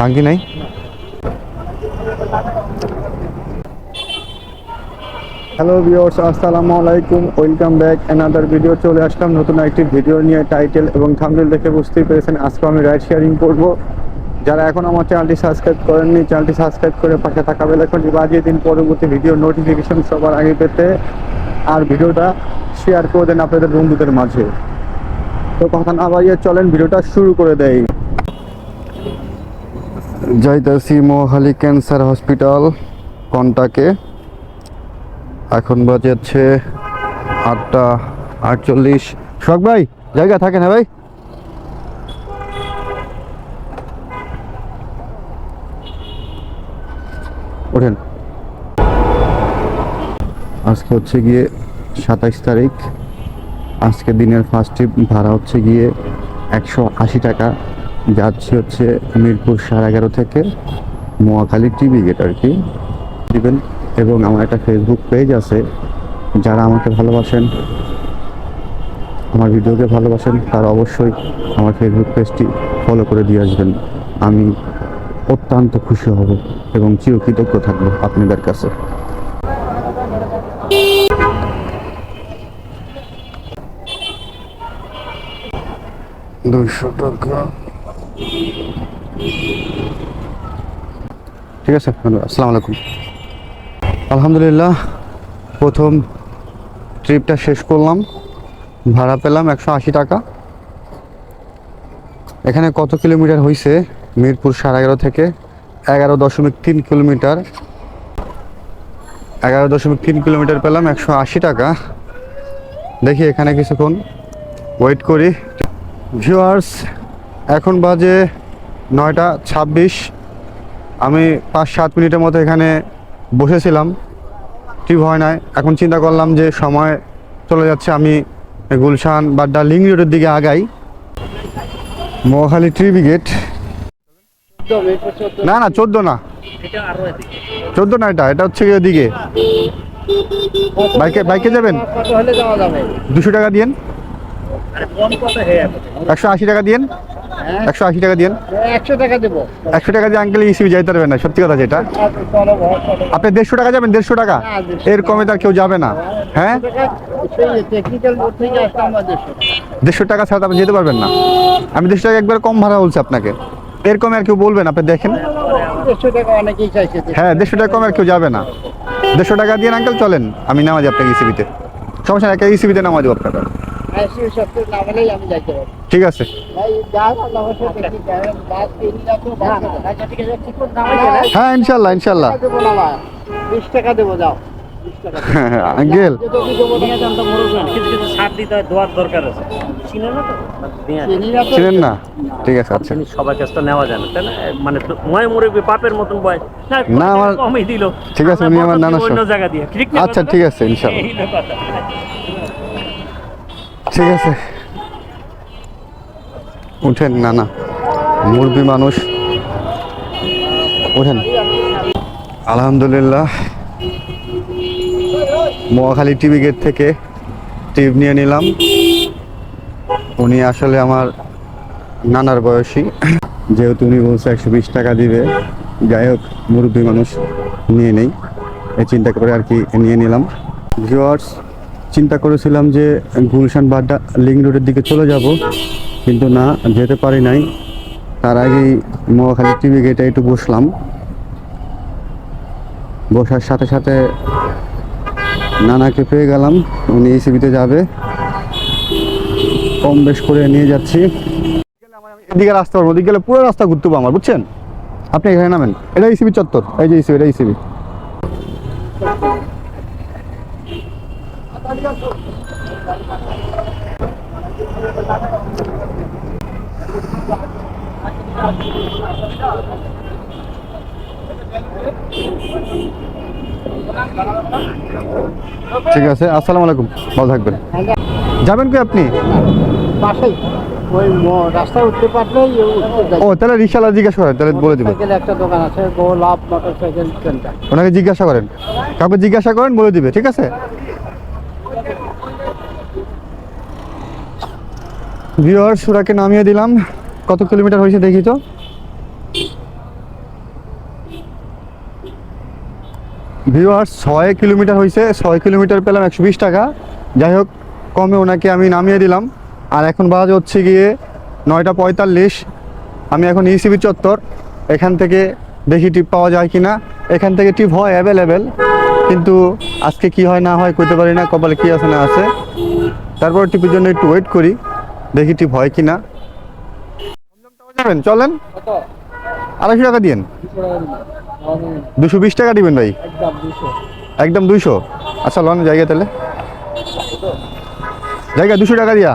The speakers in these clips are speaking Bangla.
ভাঙ্গি নাই? হ্যালো ভিউয়ার্স আসসালামু আলাইকুম। ওয়েলকাম ব্যাক অ্যানাদার ভিডিও চলে আসলাম। নতুন একটি ভিডিও নিয়ে টাইটেল এবং থাম্বনেল দেখে বুঝতেই পেরেছেন, আজকে আমি রাইড শেয়ারিং করব। যারা এখন আমার চ্যানেলটি সাবস্ক্রাইব করেননি চ্যানেলটি সাবস্ক্রাইব করে পাশে থাকা বেলাইকনটি বাজিয়ে দিন। পরবর্তী ভিডিও নোটিফিকেশন সবার আগে পেতে আর ভিডিওটা শেয়ার করে দেন আপনাদের বন্ধুদের মাঝে। তো কথা না বাড়িয়ে চলেন ভিডিওটা শুরু করে দেয় যাইতাছি মোহালি ক্যান্সার হসপিটাল, কন্টাকে। এখন বাজে হচ্ছে আটটা আটচল্লিশ। শখ ভাই, জায়গা থাকে না ভাই? ওঠেন। আজকে হচ্ছে গিয়ে সাতাইশ তারিখ। আজকে দিনের ফার্স্ট ট্রিপ ভাড়া হচ্ছে গিয়ে একশো আশি টাকা। যাচ্ছে হচ্ছে মিরপুর সাড়ে এগারো থেকে মোয়াখালী টিভি গেট আর কি। দিবেন এবং আমার একটা ফেসবুক পেজ আছে, যারা আমাকে ভালোবাসেন, আমার ভিডিওকে ভালোবাসেন, তারা অবশ্যই আমার ফেসবুক পেজটি ফলো করে দিয়ে আসবেন। আমি অত্যন্ত খুশি হব এবং চিরকৃতজ্ঞ থাকব আপনাদের কাছে। দুইশো টাকা। ঠিক আছে আসসালামু আলাইকুম আলহামদুলিল্লাহ, প্রথম ট্রিপটা শেষ করলাম। ভাড়া পেলাম একশো আশি টাকা। এখানে কত কিলোমিটার হয়েছে মিরপুর সাড়ে এগারো থেকে এগারো দশমিক তিন কিলোমিটার। এগারো দশমিক তিন কিলোমিটার পেলাম একশো আশি টাকা। দেখি এখানে কিছুক্ষণ ওয়েট করি। ভিউয়ার্স এখন বাজে নয়টা ছাব্বিশ। আমি পাঁচ সাত মিনিটের মতো এখানে বসেছিলাম। ঠিক হয় নাই। এখন চিন্তা করলাম যে সময় চলে যাচ্ছে, আমি গুলশান বাড্ডা লিং রোডের দিকে আগাই। মহাখালী ট্রি ব্রিগেড না না, চোদ্দ না। চোদ্দ না এটা এটা হচ্ছে ওদিকে। বাইকে বাইকে যাবেন? দুশো টাকা দিয়েন। একশো আশি টাকা দিয়েন? হ্যাঁ। একশো আশি টাকা একশো টাকা দেবো। একশো টাকা দিয়ে আঙ্কেল ইসিবি যাইতে পারবেন না সত্যি কথা যেটা। আপনি দেড়শো টাকা যাবেন দেড়শো টাকা? এর কমে তার কেউ যাবে না। হ্যাঁ? দেড়শো টাকা। ছাড়া আপনি যেতে পারবেন না। আমি দেড়শো টাকা একবার কম ভাড়া বলছি আপনাকে। এর কমে আর কেউ বলবেন আপনি দেখেন। হ্যাঁ দেড়শো টাকা কমে আর কেউ যাবে না। দেড়শো টাকা দিয়ে আঙ্কেল চলেন আমি নামাজি আপনাকে ইসিবিতে সমস্যা না একটা ইসিবিতে নামা যাইতে পারব। ঠিক আছে। আচ্ছা নামাই হ্যাঁ। ইনশাল্লাহ ইনশাল্লাহ। টাকা দেবো যাও। হ্যাঁ হ্যাঁ আঙ্কেল। হয় দোয়ার দরকার আছে। চিনে না তো? দিয়ে না তো ছিলেন না? ঠিক আছে আচ্ছা। সবার কাছে তো নেওয়া যায় না তাই না? মানে ময় পাপের মতন বয়। না আমার- কমই দিল। ঠিক আছে, উনি আমার নানা অন্য জায়গা দিয়ে। ঠিক না আচ্ছা, ঠিক আছে, ইনশাআল্লাহ। ঠিক আছে। উঠেন না না মুরবি মানুষ। উঠেন। আলহামদুলিল্লাহ। মোয়াখালী টিভি গেট থেকে টিপ নিয়ে নিলাম। উনি আসলে আমার নানার বয়সী। যেহেতু উনি বলছে একশো বিশ টাকা দিবে, যাই হোক, মুরব্বী মানুষ নিয়ে নেই। এই চিন্তা করে আর কি নিয়ে নিলাম। ভিউয়ার্স চিন্তা করেছিলাম যে গুলশান বাড্ডা লিং রোডের দিকে চলে যাব, কিন্তু না, যেতে পারি নাই। তার আগেই মোয়াখালী টিভি গেটে একটু বসলাম। বসার সাথে সাথে নানাকে পেয়ে গেলাম। উনি এসিবিতে যাবে। কম বেশ করে নিয়ে যাচ্ছি। এদিকে রাস্তা পারব ওদিকে গেলে পুরো রাস্তা ঘুরতে পাবো আমার, বুঝছেন? আপনি এখানে নামেন। এটা ইসিবি চত্বর, এই যে ইসিবি এটা ইসিবি ঠিক আছে আসসালামু আলাইকুম। ভালো থাকবেন। যাবেন কি আপনি? পাশেই ওই রাস্তায় উঠতে পারলেই ও তাহলে রিক্সাওয়ালা জিজ্ঞাসা করেন তাহলে বলে দিবেন একটা দোকান আছে গোলাপ মোটরসাইকেল সেন্টার। ওনাকে জিজ্ঞাসা করেন। কাউকে জিজ্ঞাসা করেন বলে দিবে ঠিক আছে? ভিওর সুরাকে নামিয়ে দিলাম। কত কিলোমিটার হয়েছে দেখি তো? ভিউয়ার্স ছয় কিলোমিটার হয়েছে ছয় কিলোমিটার পেলাম একশো বিশ টাকা। যাই হোক কমে ওনাকে আমি নামিয়ে দিলাম। আর এখন বাজে হচ্ছে গিয়ে নয়টা পঁয়তাল্লিশ। আমি এখন ইসিবি চত্বর। এখান থেকে দেখি টিপ পাওয়া যায় কি না এখান থেকে টিপ হয় অ্যাভেলেবেল কিন্তু আজকে কি হয় না হয় কইতে পারি না কপালে কি আছে না আছে। তারপর টিপের জন্য একটু ওয়েট করি দেখি টিপ হয় কি না যাবেন? চলেন। আড়াইশো টাকা দিয়েন। দিন দুশো বিশ টাকা দিবেন ভাই? একদম দুইশো? আচ্ছা লন জায়গা তাহলে। জায়গা দুশো টাকা দিয়া।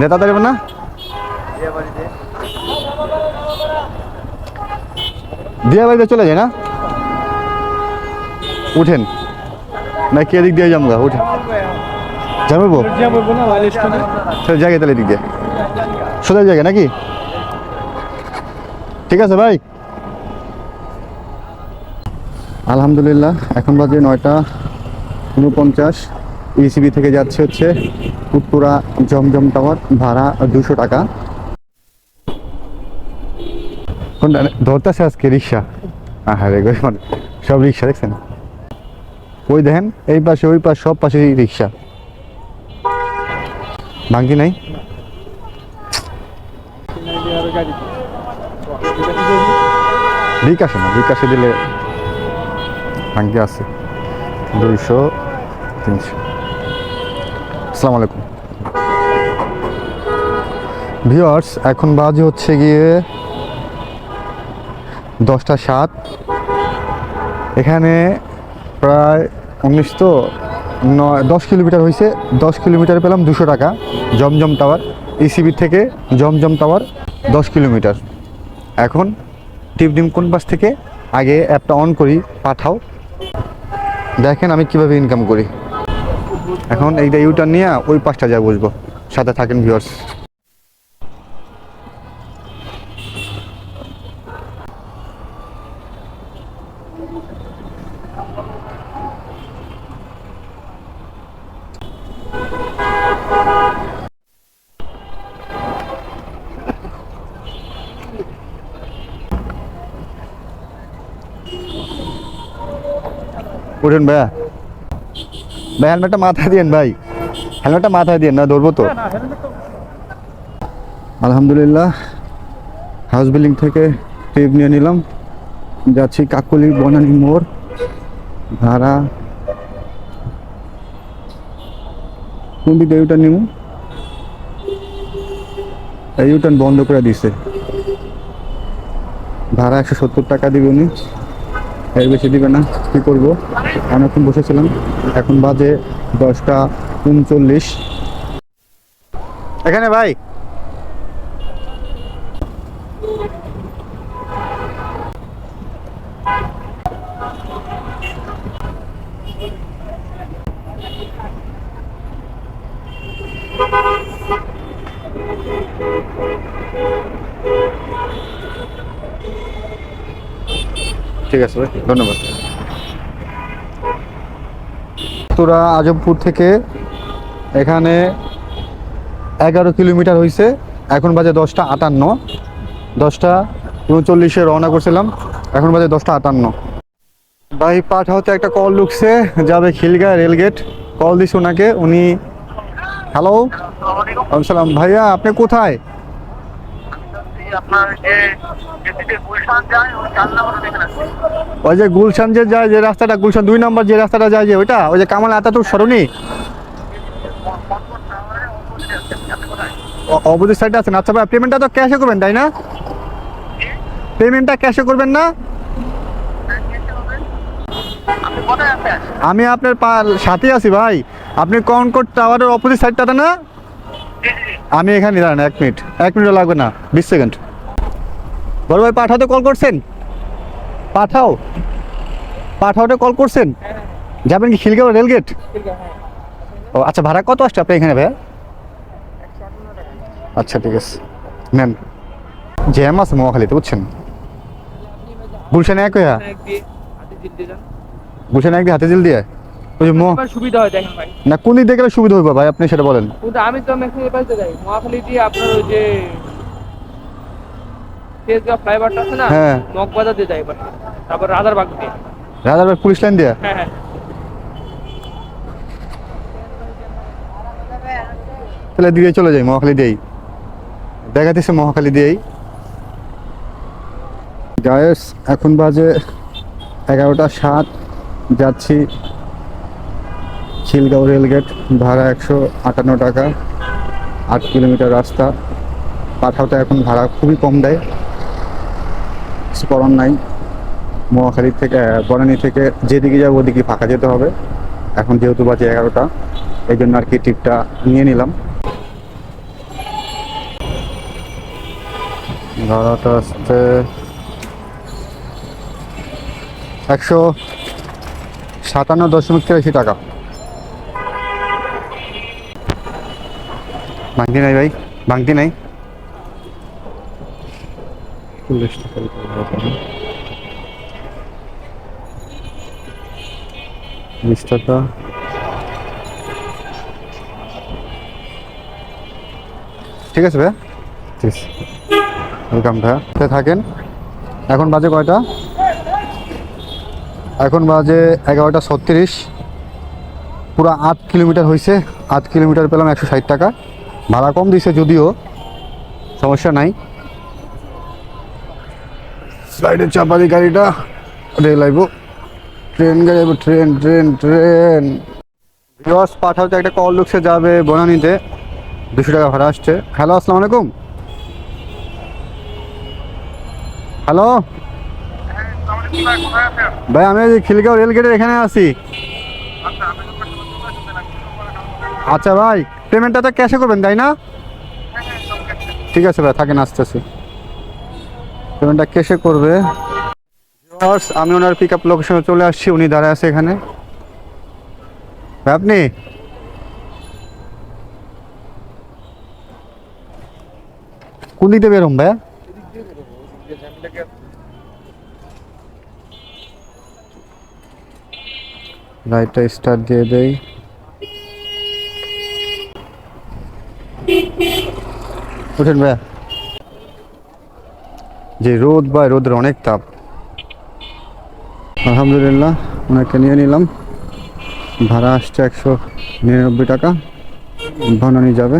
নেতা তারিব না দিয়া বাড়িতে চলে যায় না? উঠেন। না কে দিক দিয়ে যাব উঠেন। যাব জায়গা তাহলে দিক দিয়ে। সোজা জায়গা নাকি? ঠিক আছে ভাই। আলহামদুলিল্লাহ, এখন বাজে নয়টা উনপঞ্চাশ ইসিবি থেকে যাচ্ছে হচ্ছে উত্তরা জমজম টাওয়ার, ভাড়া দুশো টাকা। ধরতেছে আজকে রিক্সা। আহারে গো মানে সব রিক্সা দেখছেন? ওই দেখেন, এই পাশে, ওই পাশে, সব পাশে রিক্সা। ভাঙতি নাই? বিকাশে না বিকাশে দিলে ভাঙতি আছে। দুইশো, তিনশো। আসসালামু আলাইকুম। ভিওয়ার্স এখন বাজে হচ্ছে গিয়ে দশটা সাত। এখানে প্রায় উনিশ তো নয়, দশ কিলোমিটার হয়েছে দশ কিলোমিটার পেলাম দুশো টাকা। জমজম টাওয়ার ইসিবি থেকে জমজম টাওয়ার, দশ কিলোমিটার। এখন টিপডিম কোন পাশ থেকে? আগে অ্যাপটা অন করি, পাঠাও। দেখেন আমি কীভাবে ইনকাম করি। এখন এইটা ইউটার নিয়ে ওই পাঁচটা যা বসবো। সাথে থাকেন ভিউয়ার্স উঠুন ভাইয়া। ভাই হেলমেটটা মাথায় দিয়েন ভাই। হেলমেটটা মাথায় দিয়েন, না, ধরবো তো। আলহামদুলিল্লাহ হাউস বিল্ডিং থেকে ট্রিপ নিয়ে নিলাম। যাচ্ছি কাকুলি বনানী মোড়, ভাড়া। কোন দিকে ইউটার্ন নিব? ইউটার্ন বন্ধ করে দিছে। ভাড়া একশো সত্তর টাকা দিবে উনি। এর বেশি দিবে না কি করব? অনেকক্ষণ বসেছিলাম এখন বাজে দশটা উনচল্লিশ। এখানে ভাই ঠিক আছে ভাই, ধন্যবাদ। তোরা আজমপুর থেকে এখানে এগারো কিলোমিটার হয়েছে এখন বাজে দশটা আটান্ন। দশটা উনচল্লিশে রওনা করছিলাম, এখন বাজে দশটা আটান্ন। ভাই, পাঠাওতে একটা কল ঢুকছে, যাবে খিলগা রেলগেট। কল দিস ওনাকে, উনি হ্যালো সালাম ভাইয়া, আপনি কোথায়? আপনার যে গুলশান যায় ওই চার নম্বরে দেখে ওই যে গুলশান যে যায় যে রাস্তাটা গুলশান দুই নম্বর যে রাস্তাটা যায় যে ওইটা? ওই যে কামাল আতাতুর সরণি? অপোজিট সাইডে আছেন। আচ্ছা ভাই পেমেন্টটা তো ক্যাশে করবেন তাই না? পেমেন্টটা ক্যাশে করবেন না? আমি আপনার সাথে আছি ভাই। আপনি কনকট টাওয়ারের অপোজিট সাইডটাতে না? আমি এখানে, দাঁড়ান এক মিনিট। এক মিনিটও লাগবে না, বিশ সেকেন্ড। বড় ভাই পাঠাতে কল করছেন। পাঠাও। পাঠাওতে কল করছেন। যাবেন কি খিলগাঁও রেলগেট? ও আচ্ছা ভাড়া কত আসছে আপনি এখানে ভাইয়া? আচ্ছা ঠিক আছে। নেন। জ্যাম আছে মহাখালীতে, বুঝছেন? গুলশানে এক হইয়া? গুলশানে এক দিয়ে হাতে জিল দিয়ে ওই সুবিধা হয় দেখেন ভাই। না কোন দিক গেলে সুবিধা হইব ভাই? আপনি সেটা বলেন। কিন্তু আমি তো যাই। মহাখালী দিয়ে আপনার ওই যে ফ্লাইওভারটা আছে না হ্যাঁ। মগবাজার দিয়ে যাই তারপর রাজারবাগ দিয়ে। রাজারবাগ পুলিশ লাইন দিয়া? তাহলে দিয়ে চলে যাই মহাখালী দিয়েই। দেখাতেছে মহাখালী দিয়েই। গায়েস এখন বাজে এগারোটা সাত যাচ্ছি খিলগাঁও রেলগেট, ভাড়া একশো আটান্ন টাকা, আট কিলোমিটার রাস্তা। পাঠাওতে এখন ভাড়া খুবই কম দেয়। করার নাই। মহাখালী থেকে বনানী থেকে যেদিকে যাব ওদিকে ফাঁকা যেতে হবে। এখন যেহেতু বাজে এগারোটা, এই জন্য আর কি টিপটা নিয়ে নিলাম। ভাড়াটা আসছে একশো সাতান্ন দশমিক তিরাশি টাকা। ভাঙতি নাই ভাই ভাঙতি নাই। চল্লিশ টাকা। বিশ ঠিক আছে ভাইয়া ঠিক আছে ওয়েলকাম ভাইয়া থাকেন। এখন বাজে কয়টা? এখন বাজে এগারোটা ছত্রিশ। পুরো আট কিলোমিটার হয়েছে আট কিলোমিটার পেলাম একশো ষাট টাকা। ভাড়া কম দিছে যদিও সমস্যা নাই। সাইডের চাপাতি গাড়িটা রেল আইব ট্রেন গাড়ি আইব ট্রেন ট্রেন ট্রেন বিয়স পাঠাতে একটা কল লুকসে যাবে বনানীতে। দুশো টাকা ভাড়া আসছে। হ্যালো আসসালামু আলাইকুম। হ্যালো হ্যাঁ ভাই আমি এই খিলগাঁও রেল গেটের এখানে আছি। আচ্ছা আচ্ছা ভাই। পেমেন্টটা তো ক্যাশে করবেন তাই না? হ্যাঁ হ্যাঁ ঠিক আছে ভাই থাকেন আসতেছি। পেমেন্টটা ক্যাশে করবে। আমি ওনার পিক আপ লোকেশনে চলে আসছি উনি দাঁড়ায় আছে এখানে। ভাই, আপনি? কোন দিক দিয়ে বেরোম ভাইয়া লাইটটা স্টার্ট দিয়ে দেই। ওঠেন ভাইয়া। যে রোদ বা রোদের অনেক তাপ। আলহামদুলিল্লাহ ওনাকে নিয়ে নিলাম। ভাড়া আসছে একশো নিরানব্বই টাকা। বনানি যাবে।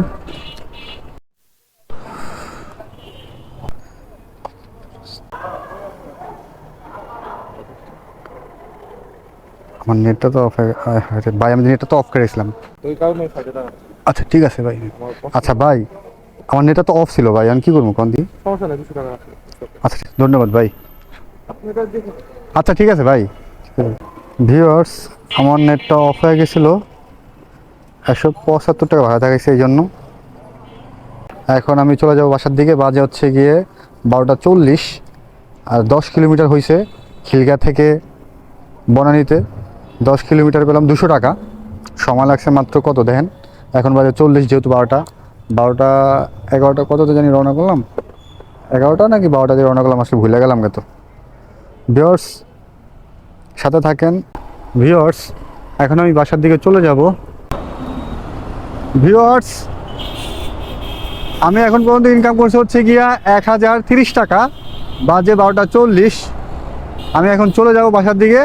আমার নেটটা তো অফ ভাই আমি নেটটা তো অফ করেছিলাম আচ্ছা ঠিক আছে ভাই। আচ্ছা ভাই। আমার নেটটা তো অফ ছিল ভাই আমি কি করব কোন দিয়ে আচ্ছা ধন্যবাদ ভাই। আচ্ছা ঠিক আছে ভাই। ভিউয়ার্স আমার নেটটা অফ হয়ে গেছিল। একশো পঁচাত্তর টাকা ভাড়া থাকাইছে এই জন্য। এখন আমি চলে যাব বাসার দিকে। বাজে হচ্ছে গিয়ে বারোটা চল্লিশ। আর দশ কিলোমিটার হয়েছে খিলগা থেকে বনানীতে। দশ কিলোমিটার পেলাম দুশো টাকা। সময় লাগছে মাত্র কত দেখেন? এখন বাজে চল্লিশ যেহেতু বারোটা। বারোটা, এগারোটা কততে জানি রওনা করলাম। এগারোটা নাকি বারোটা দিয়ে রওনা করলাম, আসলে ভুলে গেলাম তো ভিওর্স সাথে থাকেন। ভিওর্স এখন আমি বাসার দিকে চলে যাব। ভিওর্স আমি এখন পর্যন্ত ইনকাম করছি হচ্ছে গিয়া এক হাজার তিরিশ টাকা, বাজে বারোটা চল্লিশ। আমি এখন চলে যাব বাসার দিকে।